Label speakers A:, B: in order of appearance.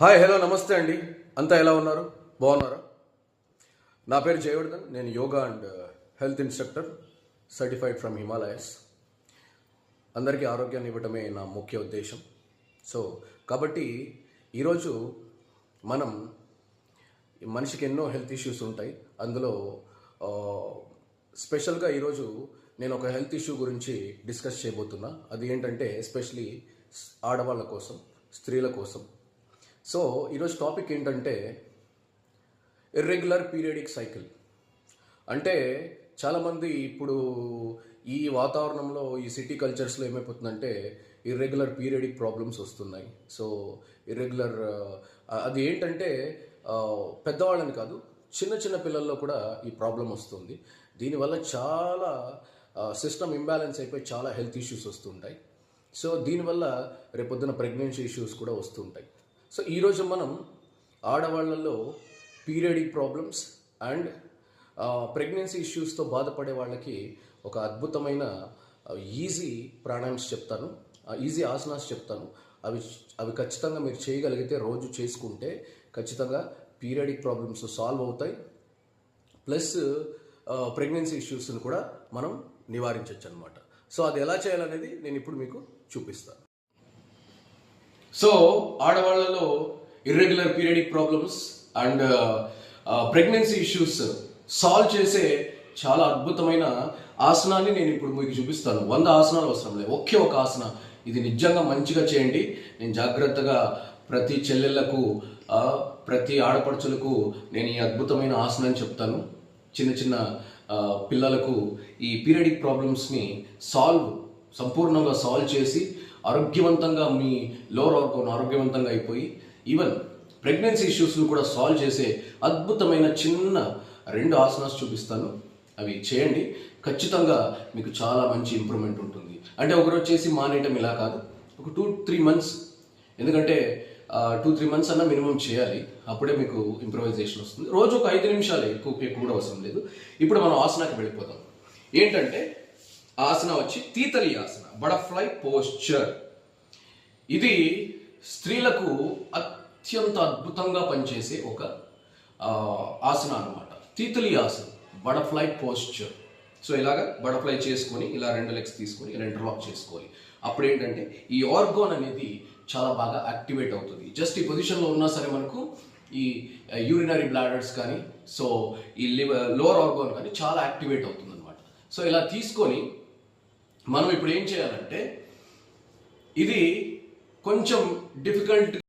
A: Hi hello నమస్తే అండి. అంతా ఎలా ఉన్నారు? బాగున్నారా? నా పేరు జయవర్ధన్. నేను yoga and uh, health instructor certified from Himalayas. అందరికీ ఆరోగ్యాన్ని ఇవ్వటమే నా ముఖ్య ఉద్దేశం. సో కాబట్టి ఈరోజు మనం మనిషికి ఎన్నో హెల్త్ ఇష్యూస్ ఉంటాయి. అందులో uh, స్పెషల్గా ఈరోజు నేను ఒక హెల్త్ ఇష్యూ గురించి డిస్కస్ చేయబోతున్నా. అది ఏంటంటే ఎస్పెషలీ ఆడవాళ్ళ కోసం స్త్రీల కోసం. సో ఈరోజు టాపిక్ ఏంటంటే ఇర్రెగ్యులర్ పీరియడిక్ సైకిల్ అంటే చాలామంది ఇప్పుడు ఈ వాతావరణంలో ఈ సిటీ కల్చర్స్లో ఏమైపోతుందంటే ఇర్రెగ్యులర్ పీరియడిక్ ప్రాబ్లమ్స్ వస్తున్నాయి. సో ఇర్రెగ్యులర్ అది ఏంటంటే పెద్దవాళ్ళని కాదు చిన్న చిన్న పిల్లల్లో కూడా ఈ ప్రాబ్లం వస్తుంది. దీనివల్ల చాలా సిస్టమ్ ఇంబ్యాలెన్స్ అయిపోయి చాలా హెల్త్ ఇష్యూస్ వస్తుంటాయి. సో దీనివల్ల రేపొద్దున ప్రెగ్నెన్సీ ఇష్యూస్ కూడా వస్తుంటాయి. సో ఈరోజు మనం ఆడవాళ్ళలో పీరియడిక్ ప్రాబ్లమ్స్ అండ్ ప్రెగ్నెన్సీ ఇష్యూస్తో బాధపడే వాళ్ళకి ఒక అద్భుతమైన ఈజీ ప్రాణాయామ్స్ చెప్తాను. ఈజీ ఆసనాస్ చెప్తాను. అవి అవి ఖచ్చితంగా మీరు చేయగలిగితే రోజు చేసుకుంటే ఖచ్చితంగా పీరియడిక్ ప్రాబ్లమ్స్ సాల్వ్ అవుతాయి. ప్లస్ ప్రెగ్నెన్సీ ఇష్యూస్ని కూడా మనం నివారించవచ్చు అనమాట సో అది ఎలా చేయాలనేది నేను ఇప్పుడు మీకు చూపిస్తాను. సో ఆడవాళ్ళలో irregular periodic problems and pregnancy issues solve చేసే చాలా అద్భుతమైన ఆసనాన్ని నేను ఇప్పుడు మీకు చూపిస్తాను. వంద ఆసనాలు అవసరం లేదు. ఒకే ఒక ఆసన. ఇది నిజంగా మంచిగా చేయండి. నేను జాగ్రత్తగా ప్రతి చెల్లెళ్ళకు ప్రతి ఆడపడుచులకు నేను ఈ అద్భుతమైన ఆసనాన్ని చెప్తాను. చిన్న చిన్న పిల్లలకు ఈ పీరియడిక్ ప్రాబ్లమ్స్ని సాల్వ్ సంపూర్ణంగా సాల్వ్ చేసి ఆరోగ్యవంతంగా మీ లోవర్ ఆర్గన్ ఆరోగ్యవంతంగా అయిపోయి ఈవెన్ ప్రెగ్నెన్సీ ఇష్యూస్ను కూడా సాల్వ్ చేసే అద్భుతమైన చిన్న రెండు ఆసనాస్ చూపిస్తాను. అవి చేయండి. ఖచ్చితంగా మీకు చాలా మంచి ఇంప్రూవ్మెంట్ ఉంటుంది. అంటే ఒకరోజు చేసి మానేయటం ఇలా కాదు. ఒక టూ త్రీ మంత్స్ ఎందుకంటే టూ త్రీ మంత్స్ అన్న మినిమం చేయాలి. అప్పుడే మీకు ఇంప్రూవైజేషన్ వస్తుంది. రోజు ఒక ఐదు నిమిషాలే ఎక్కువ ఎక్కువ కూడా అవసరం లేదు. ఇప్పుడు మనం ఆసనాకి వెళ్ళిపోతాం ఏంటంటే ఆసన వచ్చి తీతలి ఆసన బటర్ఫ్లై పోస్చర్ ఇది స్త్రీలకు అత్యంత అద్భుతంగా పనిచేసే ఒక ఆసన అనమాట titli asana butterfly posture so ఇలాగ బటర్ఫ్లై చేసుకొని ఇలా రెండు లెగ్స్ తీసుకొని ఇలా ఇంటర్లాక్ చేసుకోవాలి. అప్పుడు ఏంటంటే ఈ ఆర్గాన్ అనేది చాలా బాగా యాక్టివేట్ అవుతుంది. జస్ట్ ఈ పొజిషన్లో ఉన్నా సరే మనకు ఈ యూరినరీ బ్లాడర్స్ కానీ సో ఈ లివర్ లోవర్ ఆర్గాన్ కానీ చాలా యాక్టివేట్ అవుతుంది అనమాట సో ఇలా తీసుకొని మనం ఇప్పుడు ఏం చేయాలంటే ఇది కొంచెం డిఫికల్ట్